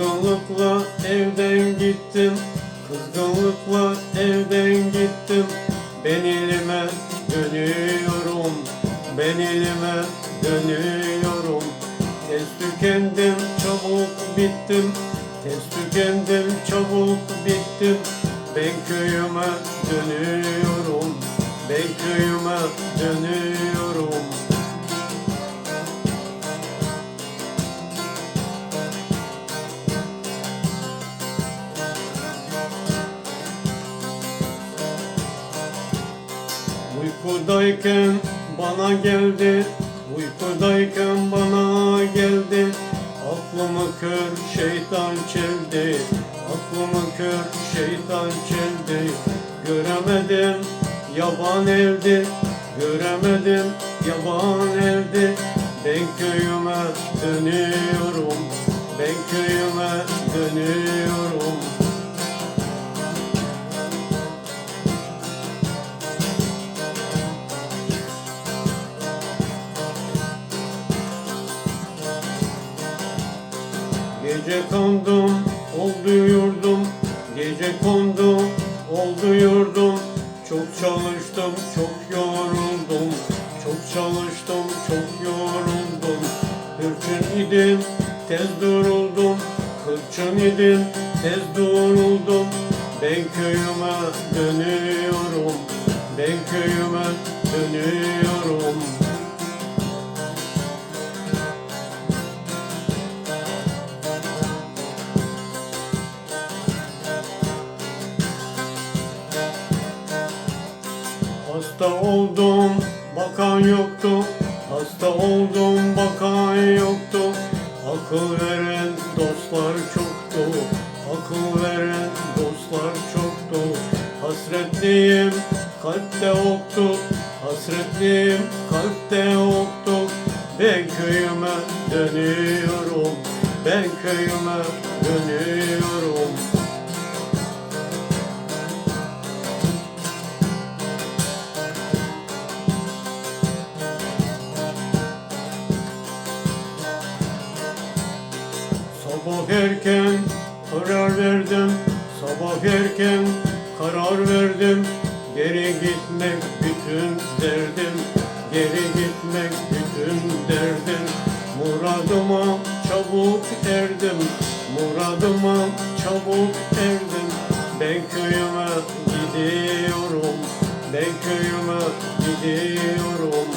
Kızgınlıkla evden gittim. Kızgınlıkla evden gittim. Ben elime dönüyorum. Ben elime dönüyorum. Tez tükendim çabuk bittim. Tez tükendim çabuk bittim. Ben köyüme dönüyorum. Ben köyüme dönüyorum Uykudayken bana geldi, uykudayken bana geldi. Aklımı kör şeytan çeldi, aklımı kör şeytan çeldi. Göremedim yaban evdi, göremedim yaban evdi. Ben köyüme dönüyorum, ben köyüme dönüyorum. Gece kondum, oldu yurdum. Gece kondum, oldu yurdum. Çok çalıştım, çok yoruldum. Çok çalıştım, çok yoruldum. Hırçın idim, tez duruldum. Hırçın idim, tez duruldum. Ben köyüme dönüyorum. Ben köyüme dönüyorum Hasta oldum, bakan yoktu. Hasta oldum, bakan yoktu. Akıl veren dostlar çoktu. Akıl veren dostlar çoktu. Hasretliyim, kalpte oktu. Hasretliyim, kalpte oktu. Ben köyüme dönüyorum. Ben köyüme dönüyorum. Erken karar verdim. Sabah erken karar verdim. Geri gitmek bütün derdim. Geri gitmek bütün derdim. Muradıma çabuk erdim. Muradıma çabuk erdim. Ben köyüme gidiyorum. Ben köyüme gidiyorum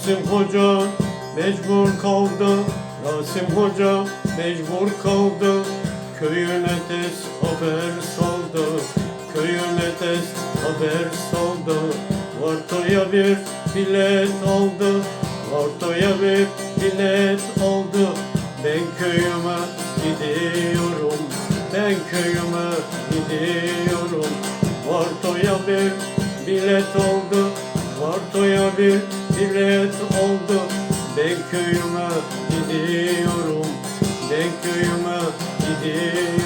Rasim Hoca mecbur kaldı. Rasim Hoca mecbur kaldı. Köyüne tez haber saldı. Köyüne tez haber saldı. Vartoya bir bilet aldı. Vartoya bir bilet aldı. Ben köyüme gidiyorum. Ben köyüme gidiyorum. Vartoya bir bilet oldu Vartoya bir bilet oldu. Ben köyüme gidiyorum. Ben köyüme gidiyorum